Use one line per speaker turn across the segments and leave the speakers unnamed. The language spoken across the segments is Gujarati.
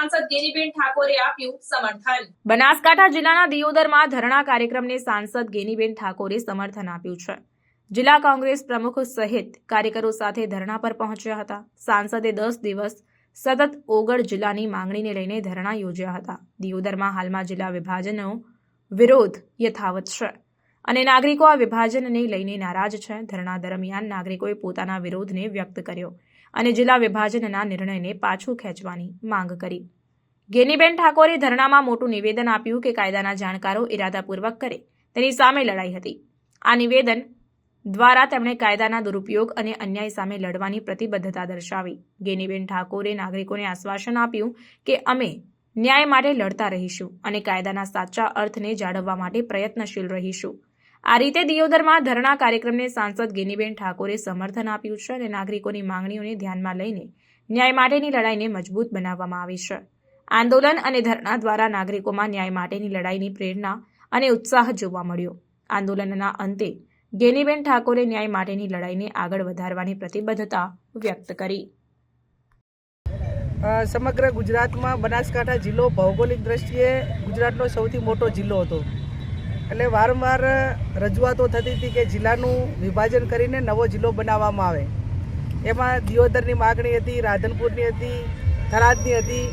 સાંસદ ગેનીબેન ઠાકોરે આપ્યું સમર્થન.
બનાસકાંઠા જિલ્લાના દિયોદરમાં ધરણા કાર્યક્રમને સાંસદ ગેનીબેન ઠાકોરે સમર્થન આપ્યું છે. જિલ્લા કોંગ્રેસ પ્રમુખ સહિત કાર્યકરો સાથે ધરણા પર પહોંચ્યા હતા. સાંસદે દસ દિવસ સતત ઓગળ જિલ્લાની માંગણીને લઈને ધરણા યોજ્યા હતા. દિયોદરમાં હાલમાં જિલ્લા વિભાજનનો વિરોધ યથાવત છે અને નાગરિકો આ વિભાજનને લઈને નારાજ છે. ધરણા દરમિયાન નાગરિકોએ પોતાના વિરોધને વ્યક્ત કર્યો. અને જિલ્લા વિભાજનના નિર્ણયને પાછું ખેંચવાની માંગ કરી. ગેનીબેન ઠાકોરે ધરણામાં મોટું નિવેદન આપ્યું કે કાયદાના જાણકારો ઇરાદાપૂર્વક કરે. તેની સામે લડાઈ હતી. આ નિવેદન દ્વારા તેમણે કાયદાના દુરુપયોગ અને અન્યાય સામે લડવાની પ્રતિબદ્ધતા દર્શાવી. ગેનીબેન ઠાકોરે નાગરિકોને આશ્વાસન આપ્યું કે અમે ન્યાય માટે લડતા રહીશું અને કાયદાના સાચા અર્થને જાળવવા માટે પ્રયત્નશીલ રહીશું. આ રીતે દિયોદરમાં ધરણા કાર્યક્રમને સાંસદ ગેનીબેન ઠાકોરે સમર્થન આપ્યું છે અને નાગરિકોની માંગણીઓને ધ્યાનમાં લઈને ન્યાય માટેની લડાઈને મજબૂત બનાવવામાં આવી છે. આંદોલન અને ધરણા દ્વારા નાગરિકોમાં ન્યાય માટેની લડાઈની પ્રેરણા અને ઉત્સાહ જોવા મળ્યો. આંદોલનના અંતે ગેનીબેન ઠાકોરે ન્યાય માટેની લડાઈને આગળ વધારવાની પ્રતિબદ્ધતા વ્યક્ત કરી.
સમગ્ર ગુજરાતમાં બનાસકાંઠા જિલ્લો ભૌગોલિક દ્રષ્ટિએ ગુજરાતનો સૌથી મોટો જિલ્લો હતો. એટલે વારંવાર રજૂઆતો થતી હતી કે જિલ્લાનું વિભાજન કરીને નવો જિલ્લો બનાવવામાં આવે. એમાં દિયોદરની માગણી હતી, રાધનપુરની હતી, થરાદની હતી,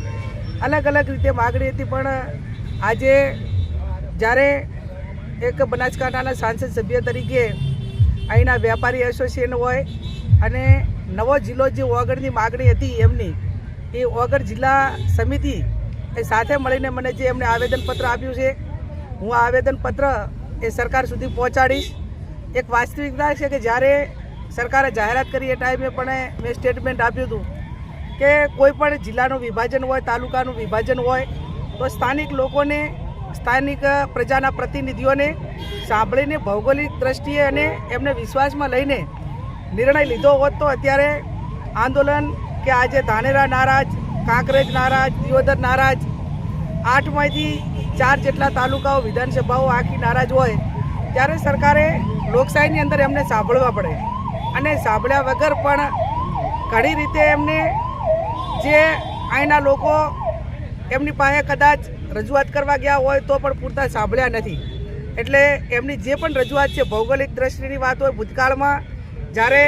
અલગ અલગ રીતે માગણી હતી, પણ આજે જ્યારે એક બનાસકાંઠાના સાંસદ સભ્ય તરીકે અહીંના વેપારી એસોસિએશન હોય અને નવો જિલ્લો જે ઓગળની માગણી હતી એમની, એ ઓગળ જિલ્લા સમિતિ એ સાથે મળીને મને જે એમને આવેદનપત્ર આપ્યું છે હું આ આવેદનપત્ર એ સરકાર સુધી પહોંચાડીશ. એક વાસ્તવિકતા છે કે જ્યારે સરકારે જાહેરાત કરી એ ટાઈમે પણ મેં સ્ટેટમેન્ટ આપ્યું હતું કે કોઈ પણ જિલ્લાનું વિભાજન હોય, તાલુકાનું વિભાજન હોય, તો સ્થાનિક લોકોને, સ્થાનિક પ્રજાના પ્રતિનિધિઓને સાંભળીને ભૌગોલિક દ્રષ્ટિએ અને એમને વિશ્વાસમાં લઈને નિર્ણય લીધો હોત તો અત્યારે આંદોલન કે આજે ધાનેરા નારાજ, કાંકરેજ નારાજ, દિયોદર નારાજ આઠમાંથી ચાર જેટલા તાલુકાઓ વિધાનસભાઓ આખી નારાજ હોય, ત્યારે સરકારે લોકશાહીની અંદર એમને સાંભળવા પડે. અને સાંભળ્યા વગર પણ ઘણી રીતે એમને જે અહીંના લોકો એમની પાસે કદાચ રજૂઆત કરવા ગયા હોય તો પણ પૂરતા સાંભળ્યા નથી. એટલે એમની જે પણ રજૂઆત છે, ભૌગોલિક દ્રષ્ટિની વાત હોય, ભૂતકાળમાં જ્યારે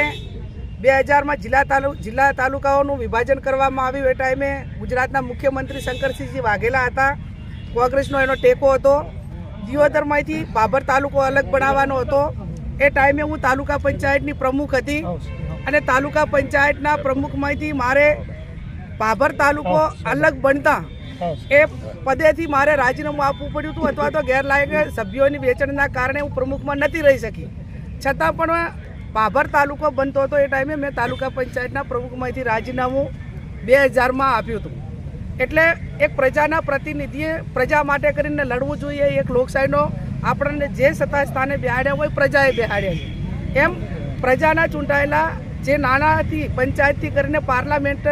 બે હજારમાં જિલ્લા તાલુ, જિલ્લા તાલુકાઓનું વિભાજન કરવામાં આવ્યું. એ ટાઈમે ગુજરાતના મુખ્યમંત્રી શંકરસિંહજી વાઘેલા હતા. કોંગ્રેસનો એનો ટેકો હતો. દિયોદરમાંથી બાબર તાલુકો અલગ બનાવવાનો હતો. એ ટાઈમે હું તાલુકા પંચાયતની પ્રમુખ હતી અને તાલુકા પંચાયતના પ્રમુખમાંથી મારે બાબર તાલુકો અલગ બનતા એ પદેથી મારે રાજીનામું આપવું પડ્યું હતું અથવા તો ગેરલાયક સભ્યોની વેચણના કારણે હું પ્રમુખમાં નથી રહી શકી. છતાં પણ બાબર તાલુકો બનતો હતો એ ટાઈમે મેં તાલુકા પંચાયતના પ્રમુખમાંથી રાજીનામું બે હજારમાં આપ્યું હતું. એટલે એક પ્રજાના પ્રતિનિધિએ પ્રજા માટે કરીને લડવું જોઈએ, એક લોકશાહીનો આપણને જે સત્તા સ્થાને બેહાડ્યા હોય પ્રજાએ બેહાડ્યા છે. એમ પ્રજાના ચૂંટાયેલા જે નાનાથી પંચાયતથી કરીને પાર્લામેન્ટ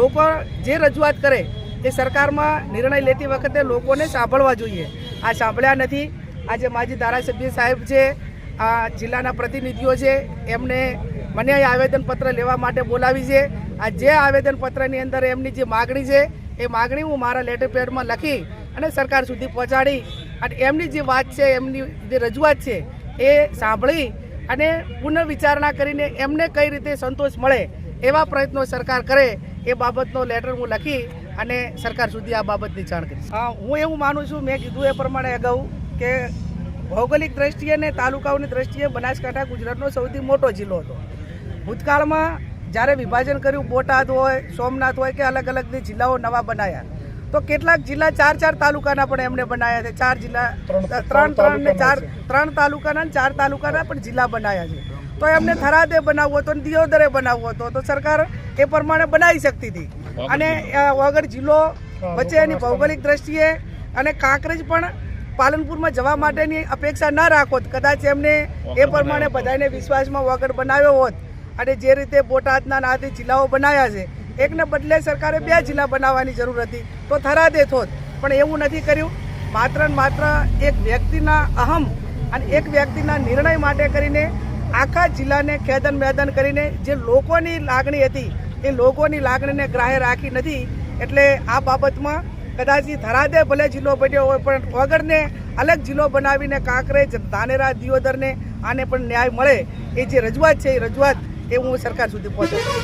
લોકો જે રજૂઆત કરે એ સરકારમાં નિર્ણય લેતી વખતે લોકોને સાંભળવા જોઈએ. આ સાંભળ્યા નથી. આજે માજી ધારાસભ્ય સાહેબ છે આ જિલ્લાના પ્રતિનિધિઓ છે, એમને મને આવેદનપત્ર લેવા માટે બોલાવી છે. આ જે આવેદનપત્રની અંદર એમની જે માગણી છે, એ માગણી હું મારા લેટર પેડમાં લખી અને સરકાર સુધી પહોંચાડી અને એમની જે વાત છે, એમની જે રજૂઆત છે, એ સાંભળી અને પુનર્વિચારણા કરીને એમને કઈ રીતે સંતોષ મળે એવા પ્રયત્નો સરકાર કરે એ બાબતનો લેટર હું લખી અને સરકાર સુધી આ બાબતની જાણ કરીશ. હા, હું એવું માનું છું, મેં કીધું એ પ્રમાણે અગાઉ કે ભૌગોલિક દ્રષ્ટિએ અને તાલુકાઓની દ્રષ્ટિએ બનાસકાંઠા ગુજરાતનો સૌથી મોટો જિલ્લો હતો. ભૂતકાળમાં જ્યારે વિભાજન કર્યું બોટાદ હોય સોમનાથ હોય કે અલગ અલગ જિલ્લાઓ નવા બનાવ્યા તો કેટલાક જિલ્લા ચાર ચાર તાલુકાના પણ એમને બનાવ્યા છે. ચાર જિલ્લા ત્રણ ત્રણ ને ચાર ત્રણ તાલુકાના ને ચાર તાલુકાના પણ જિલ્લા બનાવ્યા છે. તો એમને થરાદે બનાવવો હતો ને દિયોદરે બનાવવો હતો તો સરકાર એ પ્રમાણે બનાવી શકતી હતી. અને વગર જિલ્લો વચ્ચે એની ભૌગોલિક દ્રષ્ટિએ અને કાંકરેજ પણ પાલનપુરમાં જવા માટેની અપેક્ષા ના રાખોત કદાચ એમને એ પ્રમાણે બધાને વિશ્વાસમાં વગર બનાવ્યો હોત. અને જે રીતે બોટાદના નાથી જિલ્લાઓ બનાવ્યા છે એકને બદલે સરકારે બે જિલ્લા બનાવવાની જરૂર હતી તો થરાદે થોત પણ એવું નથી કર્યું. માત્ર ને માત્ર એક વ્યક્તિના અહમ અને એક વ્યક્તિના નિર્ણય માટે કરીને આખા જિલ્લાને ખેદન મેદન કરીને જે લોકોની લાગણી હતી એ લોકોની લાગણીને ગ્રાહ્ય રાખી નથી. એટલે આ બાબતમાં કદાચ ઈ થરાદે ભલે જિલ્લો બન્યો હોય, પણ વગરને અલગ જિલ્લો બનાવીને કાંકરેજ ધાનેરા દિયોદરને આને પણ ન્યાય મળે. એ જે રજૂઆત છે, એ રજૂઆત એ હું સરકાર સુધી પહોંચાડું